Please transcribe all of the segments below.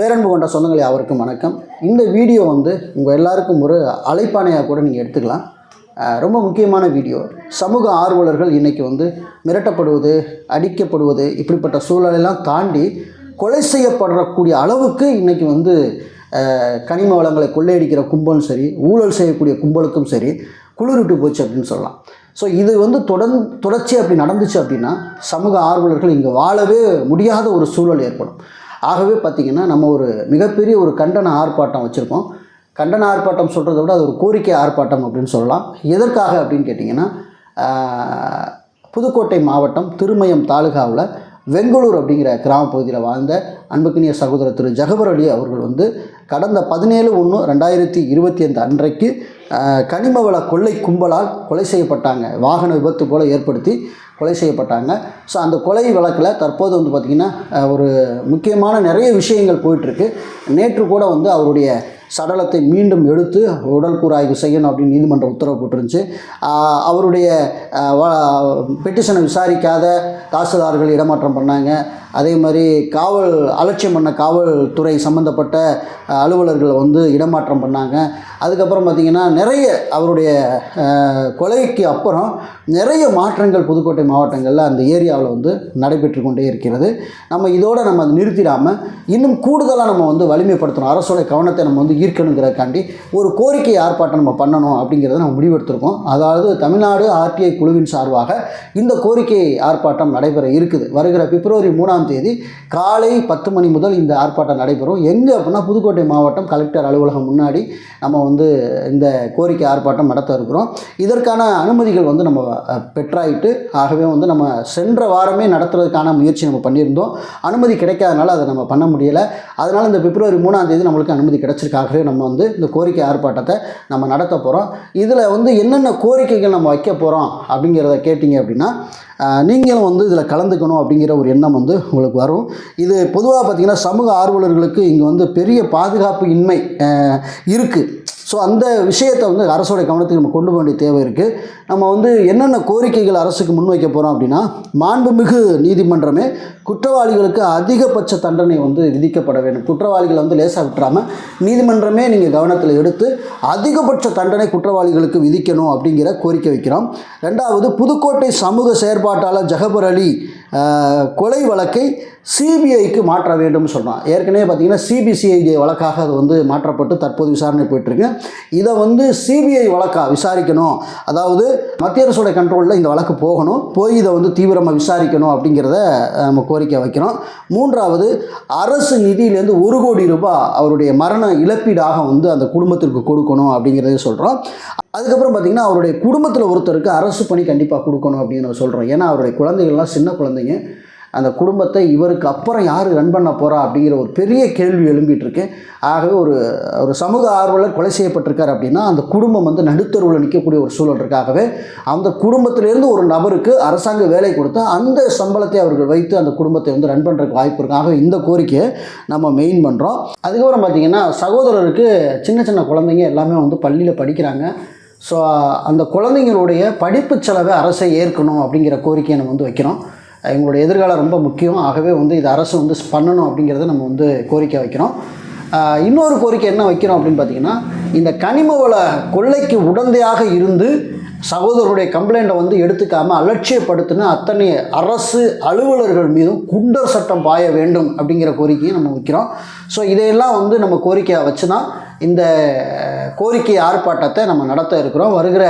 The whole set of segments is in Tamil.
பேரன்பு கொண்ட சொந்தங்கள் யாவருக்கும் வணக்கம். இந்த வீடியோ வந்து உங்கள் எல்லாருக்கும் ஒரு அழைப்பானையாக கூட நீங்கள் எடுத்துக்கலாம். ரொம்ப முக்கியமான வீடியோ. சமூக ஆர்வலர்கள் இன்றைக்கி வந்து மிரட்டப்படுவது அடிக்கப்படுவது இப்படிப்பட்ட சூழலெல்லாம் தாண்டி கொலை செய்யப்படக்கூடிய அளவுக்கு இன்றைக்கி வந்து கனிம வளங்களை கொள்ளையடிக்கிற கும்பலும் சரி ஊழல் செய்யக்கூடிய கும்பலுக்கும் சரி குளிர்விட்டு போச்சு அப்படின்னு சொல்லலாம். ஸோ இது வந்து தொடர்ந்து தொடர்ச்சி அப்படி நடந்துச்சு அப்படின்னா சமூக ஆர்வலர்கள் இங்கே வாழவே முடியாத ஒரு சூழல் ஏற்படும். ஆகவே பார்த்திங்கன்னா நம்ம ஒரு மிகப்பெரிய ஒரு கண்டன ஆர்ப்பாட்டம் வச்சுருக்கோம். கண்டன ஆர்ப்பாட்டம் சொல்கிறத விட அது ஒரு கோரிக்கை ஆர்ப்பாட்டம் அப்படின்னு சொல்லலாம். எதற்காக அப்படின்னு கேட்டிங்கன்னா புதுக்கோட்டை மாவட்டம் திருமயம் தாலுகாவில் வெங்களூர் அப்படிங்கிற கிராம பகுதியில் வாழ்ந்த அன்புக்கினிய சகோதரர் திரு ஜகபர் அலி அவர்கள் வந்து கடந்த பதினேழு ஒன்று ரெண்டாயிரத்தி இருபத்தி ஐந்து அன்றைக்கு கனிமவள கொள்ளை கும்பலால் கொலை செய்யப்பட்டாங்க. வாகன விபத்து போல ஏற்படுத்தி கொலை செய்யப்பட்டாங்க. ஸோ அந்த கொலை வழக்கில் தற்போது வந்து பார்த்திங்கன்னா ஒரு முக்கியமான நிறைய விஷயங்கள் போயிட்டுருக்கு. நேற்று கூட வந்து அவருடைய சடலத்தை மீண்டும் எடுத்து உடல் கூறாய்வு செய்யணும் அப்படின்னு நீதிமன்றம் உத்தரவு போட்டிருந்துச்சு. அவருடைய பெட்டிஷனை விசாரிக்காத தாசில்தார்கள் இடமாற்றம் பண்ணாங்க. அதே மாதிரி காவல் அலட்சியம் பண்ண காவல்துறை சம்மந்தப்பட்ட அலுவலர்களை வந்து இடமாற்றம் பண்ணாங்க. அதுக்கப்புறம் பார்த்திங்கன்னா நிறைய அவருடைய கொலைக்கு அப்புறம் நிறைய மாற்றங்கள் புதுக்கோட்டை மாவட்டங்களில் அந்த ஏரியாவில் வந்து நடைபெற்று கொண்டே இருக்கிறது. நம்ம இதோடு நம்ம அதை நிறுத்திடாமல் இன்னும் கூடுதலாக நம்ம வந்து வலிமைப்படுத்தணும். அரசோட கவனத்தை நம்ம வந்து ஈர்க்கணுங்கிறக்காண்டி ஒரு கோரிக்கை ஆர்ப்பாட்டம் நம்ம பண்ணணும் அப்படிங்கிறத நம்ம முடிவெடுத்திருக்கோம். அதாவது தமிழ்நாடு ஆர்டிஐ குழுவின் சார்பாக இந்த கோரிக்கை ஆர்ப்பாட்டம் நடைபெற இருக்குது. வருகிற பிப்ரவரி மூணாம் தேதி காலை பத்து மணி முதல் இந்த ஆர்ப்பாட்டம் நடைபெறும். எங்கே அப்படின்னா புதுக்கோட்டை மாவட்டம் கலெக்டர் அலுவலகம் முன்னாடி நம்ம வந்து இந்த கோரிக்கை ஆர்ப்பாட்டம் நடத்த இருக்கிறோம். இதற்கான அனுமதிகள் வந்து நம்ம பெற்றாயிட்டு ஆகவே வந்து நம்ம சென்ற வாரமே நடத்துறதுக்கான முயற்சி நம்ம பண்ணியிருந்தோம். அனுமதி கிடைக்காதனால அதை நம்ம பண்ண முடியலை. அதனால் இந்த பிப்ரவரி மூணாம் தேதி நம்மளுக்கு அனுமதி கிடைச்சிருக்காகவே நம்ம வந்து இந்த கோரிக்கை ஆர்ப்பாட்டத்தை நம்ம நடத்த போகிறோம் இதில் வந்து என்னென்ன கோரிக்கைகள் நம்ம வைக்க போகிறோம் அப்படிங்கிறத கேட்டிங்க அப்படின்னா நீங்களும் வந்து இதில் கலந்துக்கணும் அப்படிங்கிற ஒரு எண்ணம் வந்து உங்களுக்கு வரும். இது பொதுவாக பார்த்திங்கன்னா சமூக ஆர்வலர்களுக்கு இங்கே வந்து பெரிய பாதுகாப்பு இன்மை இருக்குது ஸோ அந்த விஷயத்தை வந்து அரசோட கவனத்துக்கு நம்ம கொண்டு போக வேண்டிய தேவை இருக்குது நம்ம வந்து என்னென்ன கோரிக்கைகள் அரசுக்கு முன்வைக்க போகிறோம் அப்படின்னா மாண்புமிகு நீதிமன்றமே குற்றவாளிகளுக்கு அதிகபட்ச தண்டனை வந்து விதிக்கப்பட வேண்டும். குற்றவாளிகளை வந்து லேசாக விட்டுறாமல் நீதிமன்றமே நீங்கள் கவனத்தில் எடுத்து அதிகபட்ச தண்டனை குற்றவாளிகளுக்கு விதிக்கணும் அப்படிங்கிற கோரிக்கை வைக்கிறோம். ரெண்டாவது புதுக்கோட்டை சமூக செயற்பாட்டாளர் ஜஹபர் அலி கொலை வழக்கை சிபிஐக்கு மாற்ற வேண்டும் சொல்கிறான் ஏற்கனவே பார்த்தீங்கன்னா சிபிசிஐடி வழக்காக அது வந்து மாற்றப்பட்டு தற்போது விசாரணை போயிட்டுருக்கு இதை வந்து சிபிஐ வழக்காக விசாரிக்கணும். அதாவது மத்திய அரசோட கண்ட்ரோலில் இந்த வழக்கு போகணும். போய் இதை வந்து தீவிரமாக விசாரிக்கணும் அப்படிங்கிறத நம்ம கோரிக்கை வைக்கிறோம். மூன்றாவது அரசு நிதியிலேருந்து ஒரு கோடி ரூபாய் அவருடைய மரண இழப்பீடாக வந்து அந்த குடும்பத்திற்கு கொடுக்கணும் அப்படிங்கிறத சொல்கிறோம் அதுக்கப்புறம் பார்த்திங்கன்னா அவருடைய குடும்பத்தில் ஒருத்தருக்கு அரசு பணி கண்டிப்பாக கொடுக்கணும் அப்படின்னு நம்ம சொல்கிறோம் ஏன்னா அவருடைய குழந்தைகள்லாம் சின்ன குழந்தைங்க. அந்த குடும்பத்தை இவருக்கு அப்புறம் யார் ரன் பண்ண போகிறா அப்படிங்கிற ஒரு பெரிய கேள்வி எழும்பிகிட்ருக்கு ஆகவே ஒரு ஒரு சமூக ஆர்வலர் கொலை செய்யப்பட்டிருக்கார் அப்படின்னா அந்த குடும்பம் வந்து நடுத்தருவில் நிற்கக்கூடிய ஒரு சூழல் இருக்காகவே அந்த குடும்பத்திலேருந்து ஒரு நபருக்கு அரசாங்க வேலை கொடுத்தா அந்த சம்பளத்தை அவர்கள் வைத்து அந்த குடும்பத்தை வந்து ரன் பண்ணுறதுக்கு வாய்ப்பு இருக்கு. ஆகவே இந்த கோரிக்கையை நம்ம மெயின் பண்ணுறோம் அதுக்கப்புறம் பார்த்திங்கன்னா சகோதரருக்கு சின்ன சின்ன குழந்தைங்க எல்லாமே வந்து பள்ளியில் படிக்கிறாங்க. ஸோ அந்த குழந்தைங்களுடைய படிப்பு செலவை அரசை ஏற்கணும் அப்படிங்கிற கோரிக்கையை நம்ம வந்து வைக்கிறோம். எங்களுடைய எதிர்காலம் ரொம்ப முக்கியம். ஆகவே வந்து இது அரசு வந்து பண்ணணும் அப்படிங்கிறத நம்ம வந்து கோரிக்கை வைக்கிறோம். இன்னொரு கோரிக்கை என்ன வைக்கிறோம் அப்படின்னு பார்த்தீங்கன்னா இந்த கனிம வள கொள்ளைக்கு உடந்தையாக இருந்து சகோதரருடைய கம்ப்ளைண்ட்டை வந்து எடுத்துக்காமல் அலட்சியப்படுத்தின அத்தனை அரசு அலுவலர்கள் மீதும் குண்டர் சட்டம் பாய வேண்டும் அப்படிங்கிற கோரிக்கையை நம்ம வைக்கிறோம். ஸோ இதையெல்லாம் வந்து நம்ம கோரிக்கையாக வச்சு தான் இந்த கோரிக்கை ஆர்ப்பாட்டத்தை நம்ம நடத்த இருக்கிறோம். வருகிற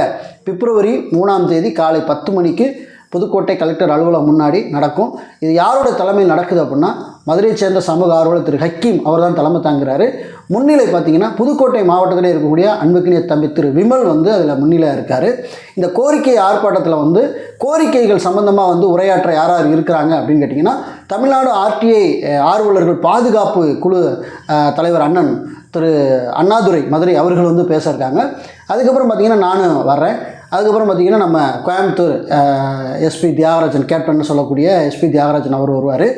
பிப்ரவரி மூணாம் தேதி காலை பத்து மணிக்கு புதுக்கோட்டை கலெக்டர் அலுவலகம் முன்னாடி நடக்கும். இது யாரோட தலைமையில் நடக்குது அப்படின்னா மதுரையை சேர்ந்த சமூக ஆர்வலர் திரு ஹக்கீம் அவர் தான் தலைமை தாங்குறாரு. முன்னிலை பார்த்தீங்கன்னா புதுக்கோட்டை மாவட்டத்தில் இருக்கக்கூடிய அன்புக்கினிய தம்பி திரு விமல் வந்து அதில் முன்னிலையாக இருக்கார். இந்த கோரிக்கை ஆர்ப்பாட்டத்தில் வந்து கோரிக்கைகள் சம்பந்தமாக வந்து உரையாற்ற யார் யார் இருக்கிறாங்க அப்படின்னு கேட்டிங்கன்னா தமிழ்நாடு ஆர்டிஐ ஆர்வலர்கள் பாதுகாப்பு குழு தலைவர் அண்ணன் திரு அண்ணாதுரை மதுரை அவர்கள் வந்து பேச இருக்காங்க. அதுக்கப்புறம் பார்த்திங்கன்னா நானும் வர்றேன். அதுக்கப்புறம் பார்த்திங்கன்னா நம்ம Coimbatore S P Thiyagarajan captain சொல்லக்கூடிய எஸ்பி தியாகராஜன் அவர் வருவார்.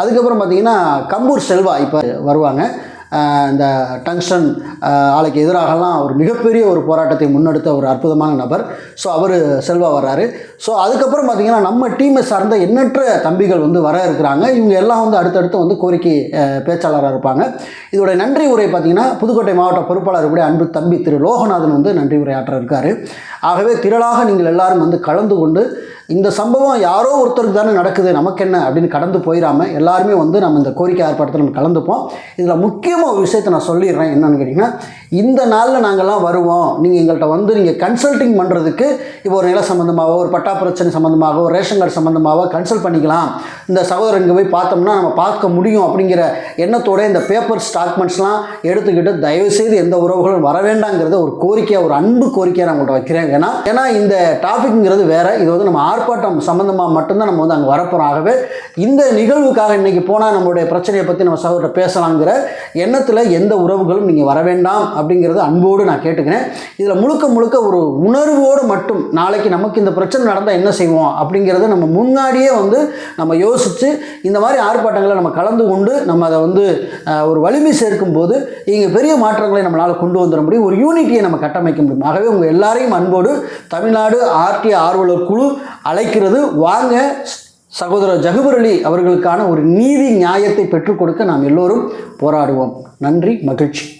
அதுக்கப்புறம் பார்த்திங்கன்னா கம்பூர் செல்வா இப்போ வருவாங்க. இந்த டங்ஸ்டன் ஆலைக்கு எதிராகலாம் ஒரு மிகப்பெரிய ஒரு போராட்டத்தை முன்னெடுத்த ஒரு அற்புதமான நபர். ஸோ அவர் செல்வா வர்றாரு. ஸோ அதுக்கப்புறம் பார்த்திங்கன்னா நம்ம டீமை சார்ந்த எண்ணற்ற தம்பிகள் வந்து வர இருக்கிறாங்க. இவங்க எல்லாம் வந்து அடுத்தடுத்து வந்து கோரிக்கை பேச்சாளராக இருப்பாங்க. இதோட நன்றி உரை பார்த்திங்கன்னா புதுக்கோட்டை மாவட்ட பொறுப்பாளர் கூட அன்பு தம்பி திரு லோகநாதன் வந்து நன்றி உரையாற்ற இருக்காரு. ஆகவே திரளாக நீங்கள் எல்லாரும் வந்து கலந்து கொண்டு இந்த சம்பவம் யாரோ ஒருத்தருக்கு தானே நடக்குது நமக்கு என்ன அப்படின்னு கடந்து போயிடாமல் எல்லாருமே வந்து நம்ம இந்த கோரிக்கை ஆர்ப்பாட்டத்தில் நம்ம கலந்துப்போம். இதில் முக்கியமாக ஒரு விஷயத்தை நான் சொல்லிடுறேன் என்னென்னு கேட்டிங்கன்னா இந்த நாளில் நாங்கள்லாம் வருவோம். நீங்கள் எங்கள்கிட்ட வந்து நீங்கள் கன்சல்டிங் பண்ணுறதுக்கு இப்போ ஒரு நில சம்மந்தமாகவோ ஒரு பட்டா பிரச்சனை சம்மந்தமாகவோ ரேஷன் கார்டு சம்மந்தமாகவோ கன்சல்ட் பண்ணிக்கலாம். இந்த சகோதரன் இங்கே போய் பார்த்தோம்னா நம்ம பார்க்க முடியும் அப்படிங்கிற எண்ணத்தோட இந்த பேப்பர்ஸ் டாக்குமெண்ட்ஸ்லாம் எடுத்துக்கிட்டு தயவுசெய்து எந்த உறவுகளும் வர வேண்டாங்கிறத ஒரு கோரிக்கையாக ஒரு அன்பு கோரிக்கையாக நான் உங்கள்கிட்ட வைக்கிறேன். ஏன்னா ஏன்னா இந்த டாபிக்ங்கிறது வேறு. இது வந்து நம்ம ஆர்ப்பாட்டம் சம்மந்தமாக மட்டும்தான் நம்ம வந்து அங்கே வரப்போகிறோம் ஆகவே இந்த நிகழ்வுக்காக இன்றைக்கி போனால் நம்மளுடைய பிரச்சனையை பற்றி நம்ம சகோதர பேசலாங்கிற எண்ணத்தில் எந்த உறவுகளும் நீங்கள் வர வேண்டாம் அப்படிங்கிறது அன்போடு நான் கேட்டுக்கிறேன். இதில் முழுக்க முழுக்க ஒரு உணர்வோடு மட்டும் நாளைக்கு நமக்கு இந்த பிரச்சனை நடந்தால் என்ன செய்வோம் அப்படிங்கிறத நம்ம முன்னாடியே வந்து நம்ம யோசித்து இந்த மாதிரி ஆர்ப்பாட்டங்களை நம்ம கலந்து கொண்டு நம்ம அதை வந்து ஒரு வலிமை சேர்க்கும் போது இங்கே பெரிய மாற்றங்களை நம்மளால் கொண்டு வந்துட முடியும். ஒரு யூனிட்டியை நம்ம கட்டமைக்க முடியும். ஆகவே உங்கள் எல்லாரையும் அன்போடு தமிழ்நாடு ஆர்டி ஆர்வலர் குழு அழைக்கிறது. வாங்க சகோதரர் ஜகுபர் அலி அவர்களுக்கான ஒரு நீதி நியாயத்தை பெற்றுக் கொடுக்க நாம் எல்லோரும் போராடுவோம். நன்றி மகிழ்ச்சி.